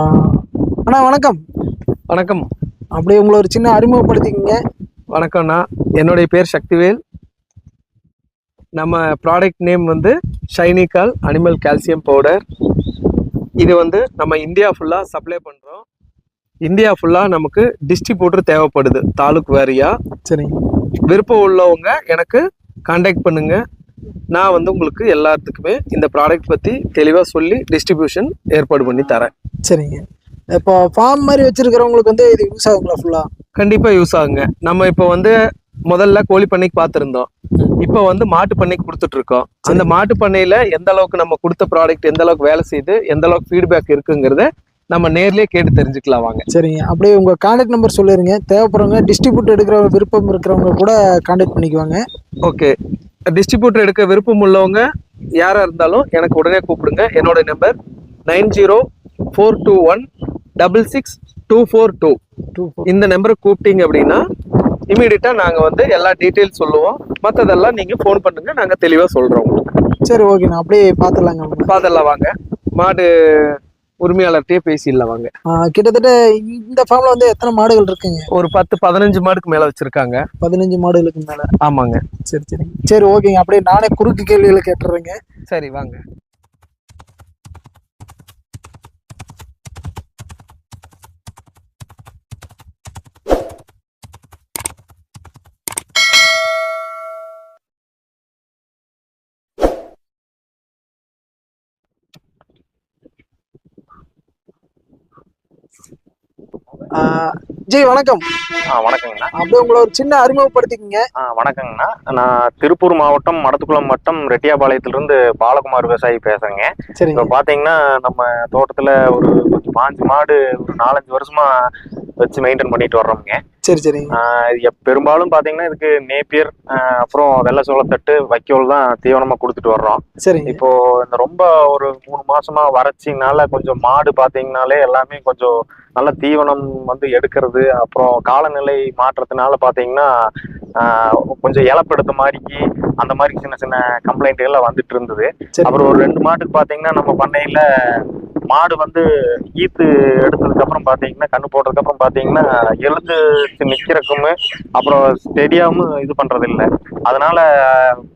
அண்ணா வணக்கம். வணக்கம். அப்படியே உங்களை ஒரு சின்ன அறிமுகப்படுத்திக்கங்க. வணக்கம்ண்ணா என்னுடைய பேர் சக்திவேல். நம்ம ப்ராடக்ட் நேம் வந்து ஷைனிகால் அனிமல் கால்சியம் பவுடர் இது வந்து நம்ம இந்தியா ஃபுல்லாக சப்ளை பண்ணுறோம் இந்தியா ஃபுல்லாக நமக்கு டிஸ்ட்ரிபியூட்டர் தேவைப்படுது. தாலுக் வாரியாக சரிங்க. விருப்பம் உள்ளவங்க எனக்கு காண்டாக்ட் பண்ணுங்க. நான் வந்து உங்களுக்கு எல்லாத்துக்குமே இந்த ப்ராடக்ட் பற்றி தெளிவாக சொல்லி டிஸ்ட்ரிபியூஷன் ஏற்பாடு பண்ணி தரேன். சரிங்க. இப்போ ஃபார்ம் மாதிரி வச்சிருக்கிறவங்களுக்கு வந்து இது யூஸ் ஆகுங்களா ஃபுல்லா கண்டிப்பாக யூஸ் ஆகுங்க. நம்ம இப்போ வந்து முதல்ல கோழி பண்ணைக்கு பார்த்துருந்தோம். இப்போ வந்து மாட்டு பண்ணைக்கு கொடுத்துட்டு இருக்கோம் அந்த மாட்டு பண்ணையில எந்த அளவுக்கு நம்ம கொடுத்த ப்ராடக்ட் எந்த அளவுக்கு வேலை செய்யுது எந்த அளவுக்கு ஃபீட்பேக் இருக்குங்கிறத நம்ம நேர்லயே கேட்டு தெரிஞ்சுக்கலாம் வாங்க. சரிங்க. அப்படியே உங்க கான்டாக்ட் நம்பர் சொல்லிருங்க. தேவைப்படுறவங்க டிஸ்ட்ரிபியூட் எடுக்கிற விருப்பம் இருக்கிறவங்க கூட கான்டாக்ட் பண்ணிக்குவாங்க. ஓகே டிஸ்ட்ரிபியூட்டர் எடுக்க விருப்பம் உள்ளவங்க யாரா இருந்தாலும் எனக்கு உடனே கூப்பிடுங்க. என்னோட number nine zero four two one double six two four two. Two இந்த நம்பரை கூப்பிட்டீங்க அப்படின்னா இமீடியட்டாக நாங்கள் வந்து எல்லா டீட்டெயில்ஸ் சொல்லுவோம். மற்றதெல்லாம் நீங்கள் ஃபோன் பண்ணுங்க நாங்கள் தெளிவாக சொல்கிறோம் உங்களுக்கு. சரி ஓகேண்ணா அப்படியே பார்த்துலாங்க பார்த்தெல்லாம் வாங்க. மாடு உரிமையாளர்கிட்டயே பேசிடலாம் வாங்க. கிட்டத்தட்ட இந்த ஃபார்ம்ல வந்து எத்தனை மாடுகள் இருக்குங்க? ஒரு பத்து பதினஞ்சு மாடுக்கு மேலே வச்சுருக்காங்க. பதினஞ்சு மாடுகளுக்கு மேல. ஆமாங்க. சரி சரிங்க சரி ஓகேங்க. அப்படியே நானே குறுக்கு கேள்விகளை கேட்டுறேங்க. சரி வாங்க. ஜெய் வணக்கம். ஆ வணக்கங்கண்ணா. அப்படியே உங்களை ஒரு சின்ன அறிமுகப்படுத்திக்கங்க. ஆ வணக்கங்கண்ணா. நான் திருப்பூர் மாவட்டம் மடத்துக்குளம் வட்டம் ரெட்டியாபாளையத்திலிருந்து பாலகுமார் விவசாயி பேசுறேங்க. இப்போ பார்த்தீங்கன்னா நம்ம தோட்டத்தில் ஒரு கொஞ்சம் பாஞ்சு மாடு ஒரு நாலஞ்சு வருஷமா வச்சு மெயின்டைன் பண்ணிட்டு வர்றோம்ங்க. சரி எப்- பெரும்பாலும் பார்த்தீங்கன்னா இதுக்கு நேப்பியர் அப்புறம் வெள்ளை சோளத்தட்டு வைக்கோல் தான் தீவனமாக கொடுத்துட்டு வர்றோம். சரிங்க. இப்போ இந்த ரொம்ப ஒரு மூணு மாசமா வறட்சினால கொஞ்சம் மாடு பாத்தீங்கன்னாலே எல்லாமே கொஞ்சம் நல்ல தீவனம் வந்து எடுக்கிறது அப்புறம் காலநிலை மாற்றத்தினால பாத்தீங்கன்னா கொஞ்சம் இழப்படுத்த மாதிரிக்கு அந்த மாதிரி சின்ன சின்ன கம்ப்ளைண்ட் எல்லாம் வந்துட்டு இருந்தது. சரி. அப்புறம் ஒரு ரெண்டு மாட்டுக்கு பாத்தீங்கன்னா நம்ம பண்ணையில மாடு வந்து ஈத்து எடுத்ததுக்கு அப்புறம் பாத்தீங்கன்னா கண்ணு போட்டதுக்கு அப்புறம் பாத்தீங்கன்னா எழுந்து நிக்கிறக்குமே அப்புறம் ஸ்டெடியாவும் இது பண்றது இல்ல அதனால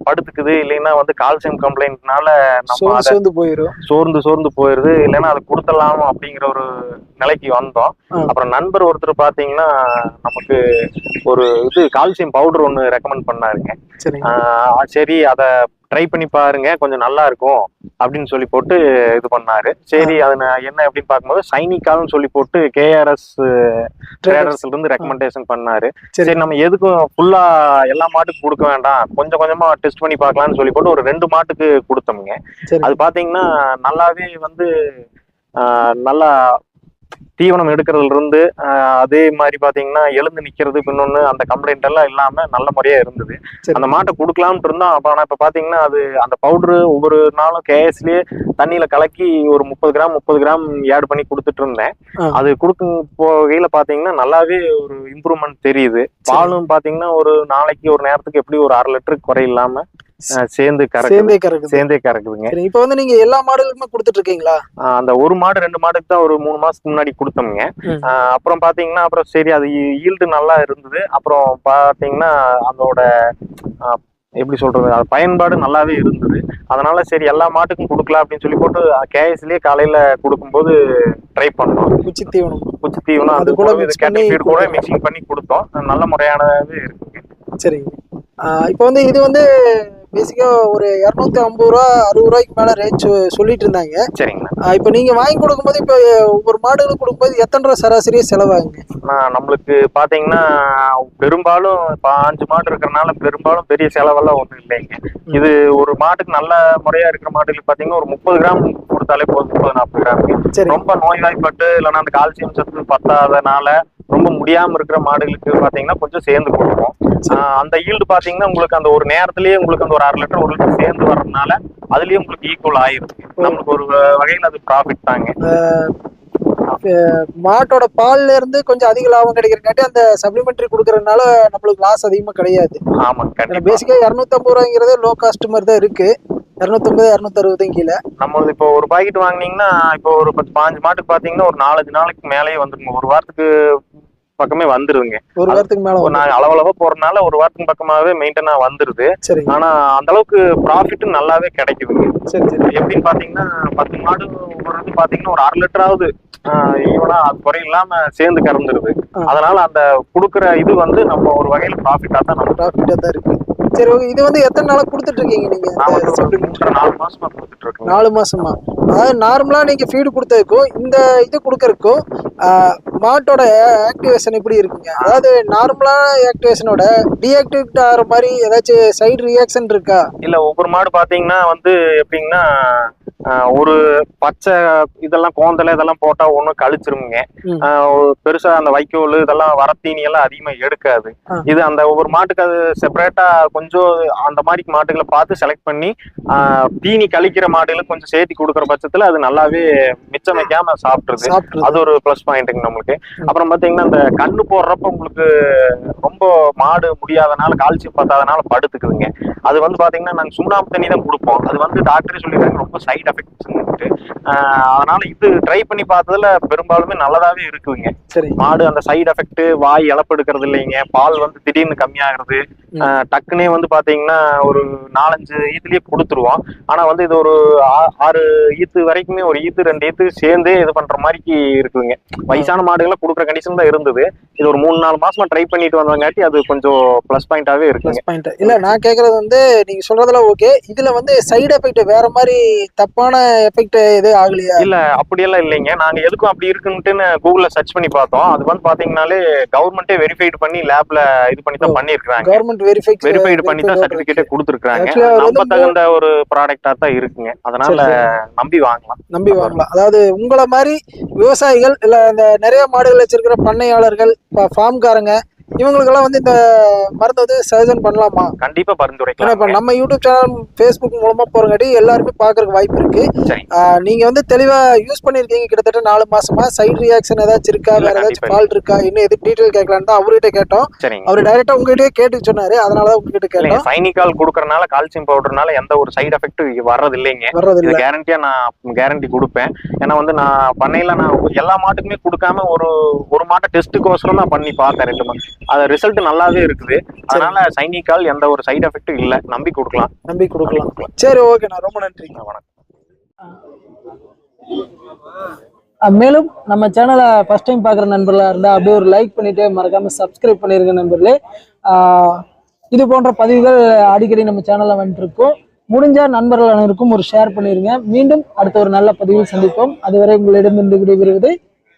படுத்துக்குது இல்லைன்னா வந்து கால்சியம் கம்ப்ளைண்ட்னால நம்ம சோர்ந்து போயிடும் சோர்ந்து சோர்ந்து போயிருது. இல்லைன்னா அதை கொடுத்துடலாம் அப்படிங்கிற ஒரு நிலைக்கு வந்தோம். அப்புறம் நண்பர் ஒருத்தர் பாத்தீங்கன்னா நமக்கு ஒரு இது கால்சியம் பவுடர் ஒன்று ரெக்கமெண்ட் பண்ணாருங்க. சரி அதை ட்ரை பண்ணி பாருங்க கொஞ்சம் நல்லா இருக்கும் அப்படின்னு சொல்லி போட்டு இது பண்ணாரு. சரி அது என்ன அப்படின்னு பார்க்கும்போது சைனிகால்னு சொல்லி போட்டு கேஆர்எஸ் ட்ரேடர்ஸ்ல இருந்து ரெக்கமெண்டேஷன் பண்ணாரு. சரி. நம்ம எதுக்கும் ஃபுல்லா எல்லா மாட்டுக்கும் கொடுக்க வேண்டாம். கொஞ்சம் கொஞ்சமா டெஸ்ட் பண்ணி பார்க்கலாம்னு சொல்லி போட்டு ஒரு ரெண்டு மாட்டுக்கு கொடுத்தோம்ங்க. அது பாத்தீங்கன்னா நல்லாவே வந்து நல்லா தீவனம் எடுக்கிறதுல இருந்து அதே மாதிரி பாத்தீங்கன்னா எழுந்து நிக்கிறது இன்னொன்னு அந்த கம்ப்ளைண்ட் எல்லாம் இல்லாம நல்ல முறையா இருந்தது. அந்த மாட்டை கொடுக்கலாம்னு இருந்தோம். அப்ப ஆனா இப்ப பாத்தீங்கன்னா அது அந்த பவுடரு ஒவ்வொரு நாளும் கேஎஸ்லயே தண்ணியில கலக்கி ஒரு முப்பது கிராம் முப்பது கிராம் ஆட் பண்ணி கொடுத்துட்டு இருந்தேன். அது கொடுக்கும் போகையில பாத்தீங்கன்னா நல்லாவே ஒரு இம்ப்ரூவ்மெண்ட் தெரியுது. பாலும் பாத்தீங்கன்னா ஒரு நாளைக்கு ஒரு நேரத்துக்கு எப்படி ஒரு அரை லிட்டருக்கு குறை இல்லாம சேர்ந்து சேர்ந்தே கறக்குது. சேர்ந்தே கறக்குதுங்க. இப்போ வந்து நீங்க எல்லா மாடுகளுக்குமே கொடுத்துட்டு இருக்கீங்களா அந்த ஒரு மாடு ரெண்டு மாடுக்கு தான் ஒரு மூணு மாசத்துக்கு முன்னாடி கொடுத்தோம்ங்க. அப்புறம் பாத்தீங்கன்னா அப்புறம் சரி அது ஈல்டு நல்லா இருந்தது. அப்புறம் பாத்தீங்கன்னா அதோட எப்படி சொல்றது அது பயன்பாடு நல்லாவே இருந்தது. அதனால சரி எல்லா மாட்டுக்கும் கொடுக்கலாம் அப்படின்னு சொல்லி போட்டு கேஎஸ்லயே காலையில கொடுக்கும்போது ட்ரை பண்ணோம். குச்சி தீவனம். குச்சி தீவனம் அது கூட கேட்டல் பண்ணி ஃபீட் கூட மிக்சிங் பண்ணி கொடுத்தோம். நல்ல முறையானவே இருக்குங்க சரிங்க. இப்போ வந்து இது வந்து பேசிக்கா ஒரு இரநூத்தி ஐம்பது ரூபா அறுபது ரூபாய்க்கு மேல ரேஞ்ச் சொல்லிட்டு இருந்தாங்க. சரிங்கண்ணா இப்போ நீங்க வாங்கி கொடுக்கும்போது இப்போ ஒவ்வொரு மாடுகளுக்கு கொடுக்கும்போது எத்தனை ரூபா சராசரியா செலவாகுங்க? நான் நம்மளுக்கு பாத்தீங்கன்னா பெரும்பாலும் பாஞ்சு மாடு இருக்கிறனால பெரும்பாலும் பெரிய செலவெல்லாம் ஒண்ணும் இல்லைங்க. இது ஒரு மாட்டுக்கு நல்ல முறையா இருக்கிற மாடுகளுக்கு பாத்தீங்கன்னா ஒரு முப்பது கிராம் கொடுத்தாலே போதும் முப்பது நாற்பது கிராம். சரி ரொம்ப நோய்வாய்ப்பட்டு இல்லைன்னா அந்த கால்சியம் சத்து பத்தாதனால ரொம்ப முடியாம இருக்கிற மாடுகளுக்கு பாத்தீங்கன்னா கொஞ்சம் சேர்ந்து கொடுப்போம் அந்த ஈல்டு பாத்தீங்கன்னா உங்களுக்கு அந்த ஒரு நேரத்திலேயே உங்களுக்கு அந்த ஒரு அரை லிட்டர் ஒரு லிட்டர் சேர்ந்து வர்றதுனால அதுலயே உங்களுக்கு ஈக்குவல் ஆயிருது நம்மளுக்கு ஒரு வகையில அது ப்ராஃபிட் தாங்க. மாட்டோட பால்ல இருந்து கொஞ்சம் அதிக லாபம் கிடைக்கிறங்காட்டி அந்த சப்ளிமெண்டரி கொடுக்கறதுனால நம்மளுக்கு லாஸ் அதிகமா கிடையாது. கண்டிப்பா. பேசிக்கா இரநூத்தம்பது ரூபாய்ங்கிறதே லோ காஸ்ட் மாதிரி தான் இருக்கு. இரநூத்தம்பது இரநூத்தி அறுபதும் கீழே நம்மளது இப்போ ஒரு பாக்கெட் வாங்குனீங்கன்னா இப்போ ஒரு பத்து பாஞ்சு மாட்டுக்கு பாத்தீங்கன்னா ஒரு நாலஞ்சு நாளைக்கு மேலேயே வந்துருங்க. ஒரு வாரத்துக்கு பக்கமே வந்துருதுங்க. ஒரு வாரத்துக்கு மேல. நான் அளவளவா போறதுனால ஒரு வாரத்துக்கு பக்கமாவே மெயின்டைனா வந்துருது. ஆனா அந்த அளவுக்கு ப்ராஃபிட் நல்லாவே கிடைக்குதுங்க. சரி சரி. எப்படின்னு பாத்தீங்கன்னா பத்து மாடு ஒரு இது பாத்தீங்கன்னா ஒரு அரை லிட்டராவது ஈவனா அது குறை இல்லாம சேர்ந்து கறந்துருது. அதனால அந்த குடுக்குற இது வந்து நம்ம ஒரு வகையில ப்ராஃபிட்டா தான் நம்ம ப்ராஃபிட்டாக தான் இருக்கு. சரி ஓகே. இது வந்து எத்தனை நாளாக கொடுத்துட்டு இருக்கீங்க நீங்க நாலு மாசமா கொடுத்துட்டு இருக்கேன் நாலு மாசமா? அதாவது நார்மலா நீங்க ஃபீடு கொடுத்ததுக்கும் இந்த இது கொடுக்கறதுக்கும் மாட்டோட ஆக்டிவேஷன் எப்படி இருக்குங்க? அதாவது நார்மலான ஆக்டிவேஷனோட டீஆக்டிவேட் ஆகிற மாதிரி ஏதாச்சும் சைடு ரியாக்ஷன் இருக்கா? இல்லை ஒவ்வொரு மாடு பார்த்தீங்கன்னா வந்து எப்படிங்கன்னா ஒரு பச்சை இதெல்லாம் கோந்தலை இதெல்லாம் போட்டா ஒண்ணும் கழிச்சிருமுங்க. பெருசா அந்த வைக்கோல் இதெல்லாம் வரத்தீனி எல்லாம் அதிகமா எடுக்காது. இது அந்த ஒவ்வொரு மாட்டுக்கு அது செப்பரேட்டா கொஞ்சம் அந்த மாதிரி மாட்டுகளை பார்த்து செலக்ட் பண்ணி தீனி கழிக்கிற மாடுகளுக்கு கொஞ்சம் சேர்த்தி கொடுக்குற பட்சத்துல அது நல்லாவே மிச்சம் வைக்காம சாப்பிட்டுருது. அது ஒரு ப்ளஸ் பாயிண்ட்டுங்க நம்மளுக்கு. அப்புறம் பாத்தீங்கன்னா இந்த கண்ணு போடுறப்ப உங்களுக்கு ரொம்ப மாடு முடியாதனால கால்சியம் பத்தாதனால படுத்துக்குதுங்க. அது வந்து பாத்தீங்கன்னா நாங்க சுண்ணாம்பு தண்ணி தான் கொடுப்போம். அது வந்து டாக்டரே சொல்லிடுறாங்க ரொம்ப சைடு எஃபெக்ட்ஸ் அதனால இது ட்ரை பண்ணி பார்த்ததுல பெரும்பாலுமே நல்லதாவே இருக்குதுங்க. சரி. மாடு அந்த சைடு எஃபெக்ட் வாய் இழப்பு எடுக்கிறது இல்லைங்க. பால் வந்து திடீர்னு கம்மியாகிறது. டக்குனே வந்து பாத்தீங்கன்னா ஒரு நாலஞ்சு ஈத்துலயே கொடுத்துருவோம். ஆனா வந்து இது ஒரு ஆறு ஈத்து வரைக்குமே ஒரு ஈத்து ரெண்டு ஈத்து சேர்ந்தே இது பண்ற மாதிரி இருக்குதுங்க. வயசான மாடுகளை கொடுக்குற கண்டிஷன் தான் இருந்தது. இது ஒரு மூணு நாலு மாசமா ட்ரை பண்ணிட்டு வந்தங்காட்டி அது கொஞ்சம் ப்ளஸ் பாயிண்டாவே இருக்குங்க ப்ளஸ் பாயிண்ட் இல்ல நான் கேக்குறது வந்து நீங்க சொல்றதுல ஓகே இதுல வந்து சைடு எஃபெக்ட் வேற மாதிரி தப்பான எஃபெக்ட் எதுவும் ஆகலையா? இல்ல அப்படியெல்லாம் இல்லைங்க. நாங்க எதுக்கும் அப்படி இருக்குன்ட்டுன்னு கூகுள்ல சர்ச் பண்ணி பார்த்தோம். அது வந்து பாத்தீங்கன்னாலே கவர்மெண்டே வெரிஃபைடு பண்ணி லேப்ல இது பண்ணி தான் பண்ணிருக்காங்க கவர்மெண்ட் வெரிஃபை வெரிஃபைடு பண்ணி தான் சர்டிபிகேட்டே கொடுத்துருக்காங்க நம்ப தகுந்த ஒரு ப்ராடக்டா தான் இருக்குங்க. அதனால நம்பி வாங்கலாம். நம்பி வாங்கலாம். அதாவது உங்களை மாதிரி விவசாயிகள் இல்ல இந்த நிறைய மாடுகள் வச்சிருக்கிற பண்ணையாளர்கள் ஃபார்ம்காரங்க இவங்களுக்கெல்லாம் வந்து இந்த மருந்து வந்து சஜன் பண்ணலாமா? கண்டிப்பா ஏன்னா இப்ப பரிந்துரைக்கலாம் நம்ம யூடியூப் சேனல் ஃபேஸ்புக் மூலமா போறங்காட்டி எல்லாருமே பாக்குறதுக்கு வாய்ப்பு இருக்கு. நீங்க வந்து தெளிவா யூஸ் பண்ணிருக்கீங்க கிட்டத்தட்ட நாலு மாசமா. சைடு ரியாக்ஷன் ஏதாச்சும் இருக்கா? வேற ஏதாச்சும் ஃபால்ட் இருக்கா? இன்னும் எது டீடைல் கேட்கலான்னு தான் அவர்கிட்ட கேட்டோம். அவர் டைரக்டா உங்ககிட்டயே கேட்டு சொன்னாரு. அதனாலதான் உங்ககிட்ட கேட்டோம். சைனிகால் கொடுக்கறனால கால்சியம் பவுடர்னால எந்த ஒரு சைடு எஃபெக்ட் வர்றது இல்லைங்க. இது கேரண்டியா நான் கேரண்டி கொடுப்பேன். ஏன்னா வந்து நான் பண்ணையில நான் எல்லா மாட்டுக்குமே கொடுக்காம ஒரு ஒரு மாட்டை டெஸ்ட்டுக்கோசரம் தான் பண்ணி பார்த்தேன் ரெண்டு மாதம் அது ரிசல்ட் நல்லாவே இருக்குது. அதனால சைனிகால் எந்த ஒரு சைடு எஃபெக்டும் இல்ல. நம்பி கொடுக்கலாம். நம்பி கொடுக்கலாம். சரி ஓகேண்ணா ரொம்ப நன்றி. வணக்கம். மேலும் நம்ம சேனலை ஃபர்ஸ்ட் டைம் பார்க்குற நண்பர்களாக இருந்தால் அப்படியே ஒரு லைக் பண்ணிட்டு மறக்காம சப்ஸ்கிரைப் பண்ணிருங்க நண்பர்களே. இது போன்ற பதிவுகள் அடிக்கடி நம்ம சேனலில் வந்துட்டு இருக்கோம் முடிஞ்ச நண்பர்கள் அனைவருக்கும் ஒரு ஷேர் பண்ணிருங்க. மீண்டும் அடுத்த ஒரு நல்ல பதிவில் சந்திப்போம். அதுவரை உங்களிடமிருந்து விடைபெறுவது